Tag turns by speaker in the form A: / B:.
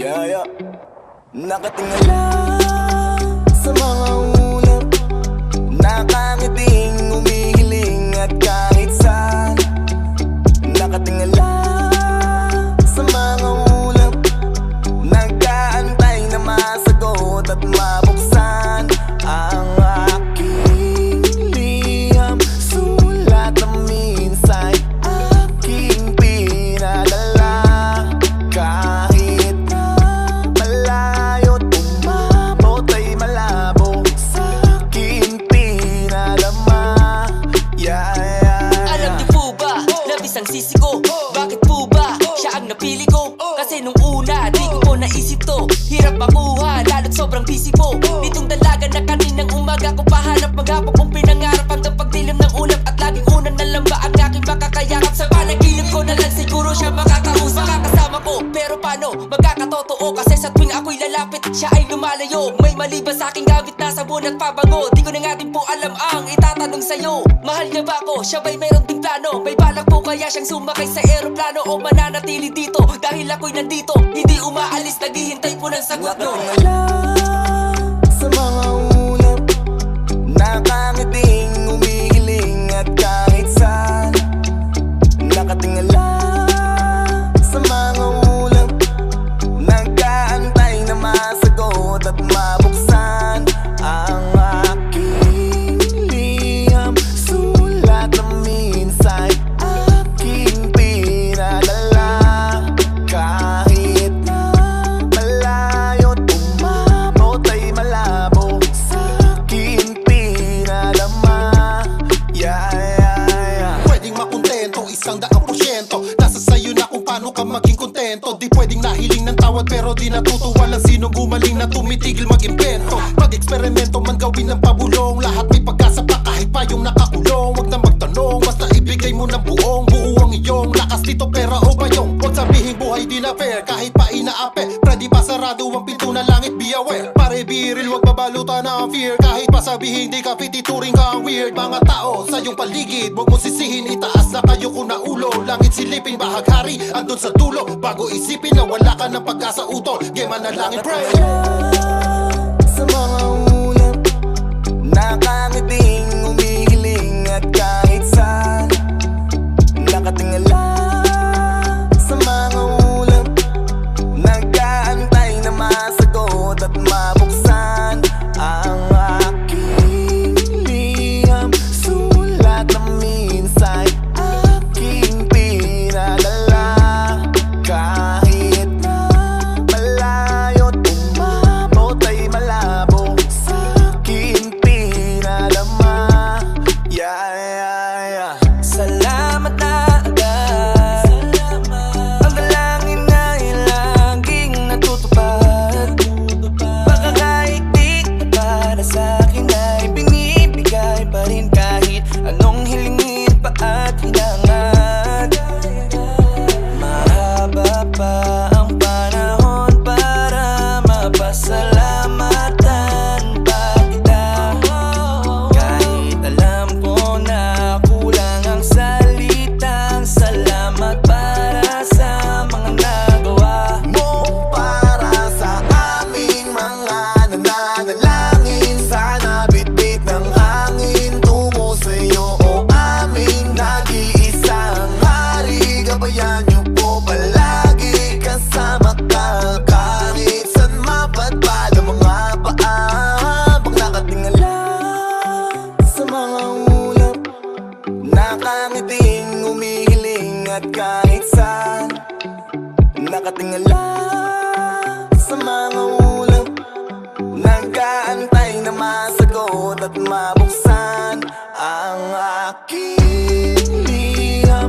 A: Yeah, yeah. Nakatingala sa mga ulap Nakangiting umihiling at kahit
B: labis ang sisi ko Bakit po ba, siya ang napili ko Kasi nung una, di ko po naisip to. Hirap makuha, lalo't sobrang busy po Nitong dalaga na kaninang umaga ko pahanap Maghapon kong pinangarap hanggang pagdilim ng ulap At laging unang nalamba ang aking makakayakap? Sa panaginip ko na lang siguro siya makakausap. Makakasama ko, pero paano, magkakatotoo? Kasi sa tuwing ako'y lalapit, siya ay lumalayo. May mali ba sa aking gamit na sabon at pabango. Di ko na nga din po alam ang itatanong sa'yo Mahal niya ba ako? Siya ba'y mayroon ding plano? May balak po kaya siyang sumakay sa eroplano O mananatili dito dahil ako'y nandito Hindi umaalis, naghihintay po ng sagot nyo
A: Nakatingala
C: tawad pero di natutuwa lang Sino gumaling na tumitigil mag-imbento Pag-eksperimento man gawin ng pabulong. Lahat may pag-asa pa kahit pa yung nakakulong. Wag na magtanong, basta ibigay mo ng buong. Buo ang iyong lakas dito pera o bayong. Huwag sabihin buhay di na fair kahit pa inaape. Pwede ba sarado ang pinto na langit? Be aware. Pare biril wag babalutan ng fear. Kahit pa sabihin di ka fit ituring ka ang weird. Mga tao sa iyong paligid Huwag mo sisihin. Itaas na kayo kung naulo Langit silipin bahaghari andun sa dulo. Bago isipin na wala ka ng pag-asa utol Game na langit pray.
A: Sa mga ulap Nakangiting umihiling at kahit saan Nakatingala at kahit saan Nakatingala sa mga ulang Nagkaantay na masagot at mabuksan Ang aking liham.